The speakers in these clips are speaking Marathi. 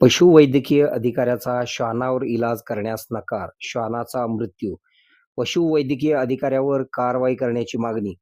पशुवैद्यकीय अधिकाऱ्याचा श्वानावर इलाज करण्यास नकार श्वानाचा मृत्यू. पशुवैद्यकीय अधिकाऱ्यावर कारवाई करण्याची मागणी.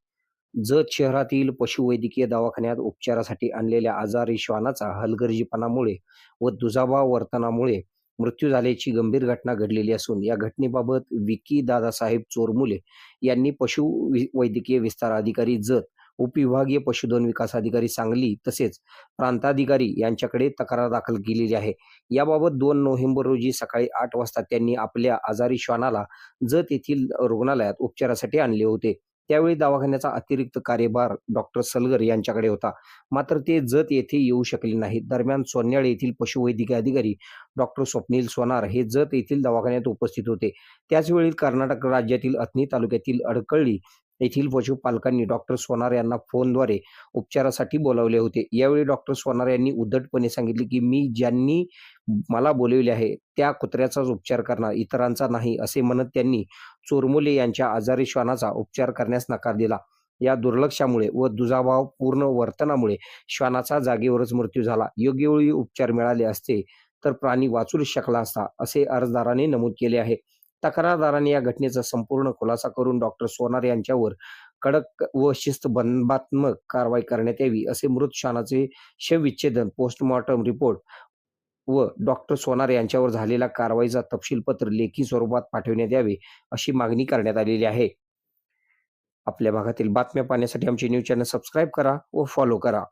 जत शहरातील पशुवैद्यकीय दवाखान्यात उपचारासाठी आणलेल्या आजारी श्वानाचा हलगर्जीपणामुळे व दुजाभाव वर्तनामुळे मृत्यू झाल्याची गंभीर घटना घडलेली असून या घटनेबाबत विकी दादासाहेब चोरमुले यांनी पशु वि- वैद्यकीय विस्तार अधिकारी जत उपविभागीय पशुधन विकास अधिकारी सांगली तसेच प्रांताधिकारी यांच्याकडे तक्रार दाखल केलेली आहे. याबाबत दोन नोव्हेंबर रोजी सकाळी आठ वाजता त्यांनी आपल्या आजारी श्वानाला जत येथील रुग्णालयात उपचारासाठी आणले होते. त्यावेळी दवाखान्याचा अतिरिक्त कार्यभार डॉक्टर सलगर यांच्याकडे होता. मात्र ते जत येथे येऊ शकले नाहीत. दरम्यान सोन्याळ येथील पशुवैद्यकीय अधिकारी डॉक्टर स्वप्नील सोनार हे जत येथील दवाखान्यात उपस्थित होते. त्याचवेळी कर्नाटक राज्यातील अथनी तालुक्यातील अडकळी येथील पशुपालकांनी डॉक्टर सोनार यांना फोनद्वारे उपचारासाठी बोलावले होते. यावेळी डॉक्टर सोनार यांनी उद्धटपणे सांगितले की मी ज्यांनी मला बोलविले आहे त्या कुत्र्याचाच उपचार करणार इतरांचा नाही असे म्हणत त्यांनी चोरमुले यांच्या आजारी श्वानाचा उपचार करण्यास नकार दिला. या दुर्लक्षामुळे व दुजाभाव पूर्ण वर्तनामुळे श्वानाचा जागेवरच मृत्यू झाला. योग्य वेळी उपचार मिळाले असते तर प्राणी वाचू शकला असता असे अर्जदाराने नमूद केले आहे. तक्रारदाराने या घटनेचा संपूर्ण खुलासा करून डॉक्टर सोनार यांच्यावर कडक व शिस्तबंधात्मक कारवाई करण्यात यावी असे मृत श्वानाचे शवविच्छेदन पोस्टमॉर्टम रिपोर्ट व डॉक्टर सोनार यांच्यावर झालेला कारवाईचा तपशीलपत्र लेखी स्वरूपात पाठविण्यात यावे अशी मागणी करण्यात आलेली आहे. आपल्या भागातील बातम्या पाहण्यासाठी आमचे न्यूज चॅनल सबस्क्राईब करा व फॉलो करा.